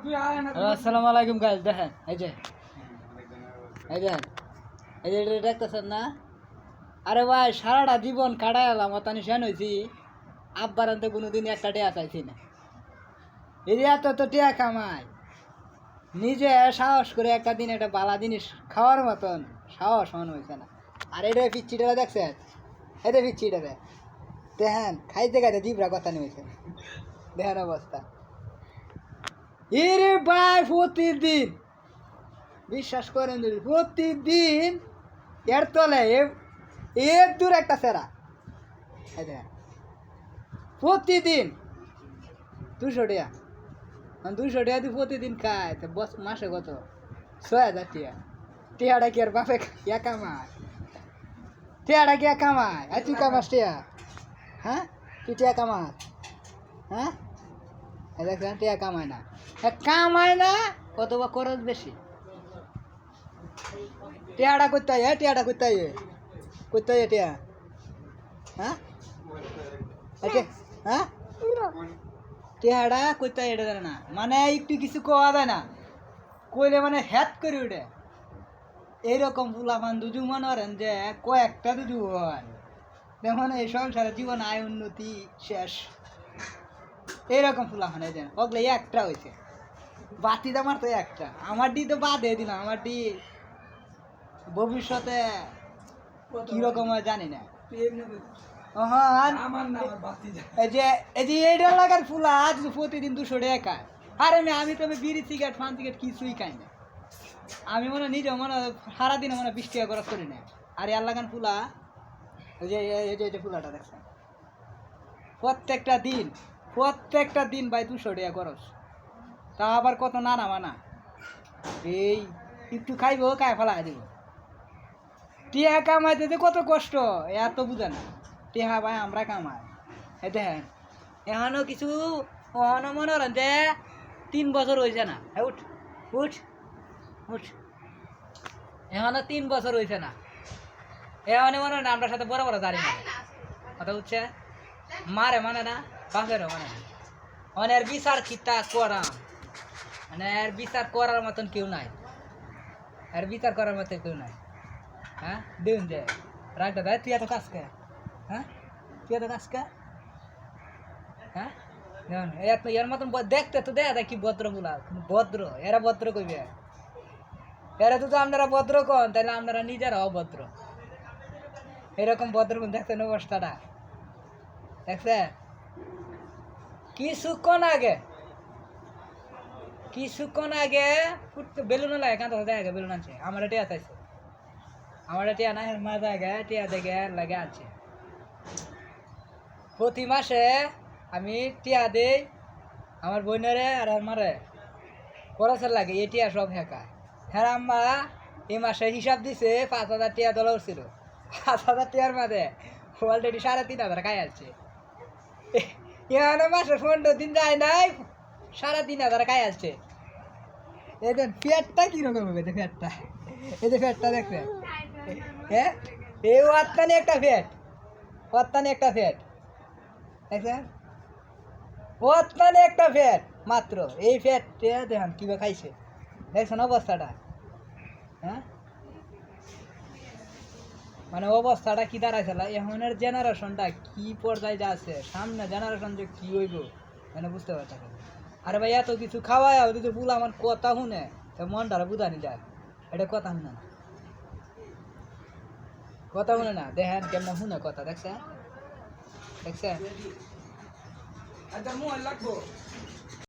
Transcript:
আসসালামু আলাইকুম গাইজ দেখেন, এই যে, এই দেখেন এই যে দেখতেছেন না? আরে ভাই, সারাটা জীবন কাটাই এলাম তানি সেন হয়েছি। আব্বার আনতে কোনোদিন একটা টেয়া চাইছি না। এই এত তো টেয়া কামাই। নিজে সাহস করে একটা দিন একটা বালা জিনিস খাওয়ার মতন সাহস মনে হয়েছে না। আর এটা পিচ্ছিটা দেখছেন? এটা পিচ্ছিটা দেখেন, খাইতে খাইতে জিবরা কথা নেমেছে দেখেন অবস্থা। এরে ভাই, প্রতিদিন। বিশ্বাস করেন যদি, প্রতিদিন এর তলে এর দূর একটা সেরা। প্রতিদিন দুশো টাকা। মানে দুশো টাকা দিয়ে প্রতিদিন খায়। তো বস, মাসে কত? ছয় হাজার টাকা। টিয়াটা কি আর বাপে ইয়া কামায়? টিয়াটা কি কামায়? আর তুই কামাস টিয়া? হ্যাঁ? তুই টিয়া কামাস? হ্যাঁ? দেখছেন টিয়া কামায় না। কামায় না কত বা খরচ বেশি। টিয়াটা করতে হয় টিয়াটা করতে হয় করতে হয় টিয়া। হ্যাঁ? হ্যাঁ? টিয়াটা করতে হয়, এটা না। মানে একটু কিছু কোয়া যায় না। কইলে মানে হ্যাত করে উঠে। এইরকম ফুলাফান দুজু মনে করেন যে, কয়েকটা দুজু হয়। দেখুন, এই সংসারে জীবন আয়, উন্নতি, শেষ। এইরকম ফুলাফান এই যে ওগুলো একটা হয়েছে বাতি আমার তো একটা। আমার ডি তো বাদ দিয়ে দিলাম আমার ডি ভবিষ্যতে কীরকম হয় জানি না। যে এই যে এইটা লাগার ফুলা আজ প্রতিদিন দুশো টাকা। আরে আমি আমি তো বিড়ি সিগারেট ফান সিগারেট কিছুই খাই না। আমি মনে নিজে মনে সারাদিনে মনে হয় বিশ টাকা খরচ করি না। আর এর লাগান ফুলা এই যে এই যে এই যে ফুলাটা দেখছেন। প্রত্যেকটা দিন প্রত্যেকটা দিন ভাই দুশো টাকা খরচ। তা আবার কত নানা মানা? এই, একটু খাইবো খাই ফেলা দিব টিহা কামাইতে যে কত কষ্ট, এত বুঝে না। টিহা ভাই, আমরা কামাই। দেখেন এখনও কিছু এখনও মনে করেন যে তিন বছর হয়েছে না। হ্যাঁ উঠ উঠ উঠ। এখনও তিন বছর হয়েছে না। এখানে মনে হয় না আমরা সাথে বড় বড় দাঁড়ি মারে। কথা বুঝছে? মারে মানে না, বাপেরও মানে না। এর বিচার কিতা করা মানে এর বিচার করার মতন কেউ নাই। এর বিচার করার মতো কেউ নাই। হ্যাঁ? দিন যে রাগটা দেয় তুই এত কাজ কে হ্যাঁ? তুই এত কাজ কে হ্যাঁ? এর মতন দেখতে তো দেখা যায় কি ভদ্রগুলা ভদ্র, এরা ভদ্র কইবে। এরা তো আপনারা ভদ্র কন, তাহলে আপনারা নিজেরা অভদ্র এরকম ভদ্র গুণ দেখছেন অবস্থাটা। দেখছে কিছুক্ষণ আগে। কিছুক্ষণ আগে বেলুন লাগে কাঁদা দেখা বেলুন আনছে। আমার টিয়া চাইছে। আমার টিয়া না মা জায়গা টিয়া দেখে লাগে আছে প্রতি মাসে আমি টিয়া দেই, আমার বোনেরে আর আমারে খরচের লাগে, এই টিয়া সব হেকা। হ্যাঁ আম্মা, এই মাসে হিসাব দিছে, পাঁচ হাজার টিয়া দলা উঠছিল পাঁচ হাজার টিয়ার মাঝে অলরেডি সাড়ে তিন হাজার খাই আসছে এখানে মাসে পনেরো দিন যায় নাই সাড়ে তিন হাজার খাই আসছে? এই দেন পেটটা কীরকম হবে যে পেটটা এই যে পেটটা দেখছেন হ্যাঁ? এই ওয়াত্তানি একটা ফ্যাট ওয়াত্তানি একটা ফ্যাট দেখছেন ওয়াত্তানি একটা ফ্যাট মাত্র। এই ফ্যাটটা দেখেন কীভাবে খাইছে। দেখছেন অবস্থাটা। হ্যাঁ? মানে অবস্থাটা কি দাঁড়াইছিল এখনের জেনারেশনটা কি পর্যায়ে যাচ্ছে? সামনে জেনারেশন যে কি হইব? মানে বুঝতে পারছে। আরে ভাই এত কিছু খাওয়ায় যদি বুলা, আমার কথা শুনে। তো মনটা বুঝানি যায়। এটা কথা শুনে না। কথা শুনে না। দেখেন কেমন শুনে কথা, দেখছেন? দেখছেন?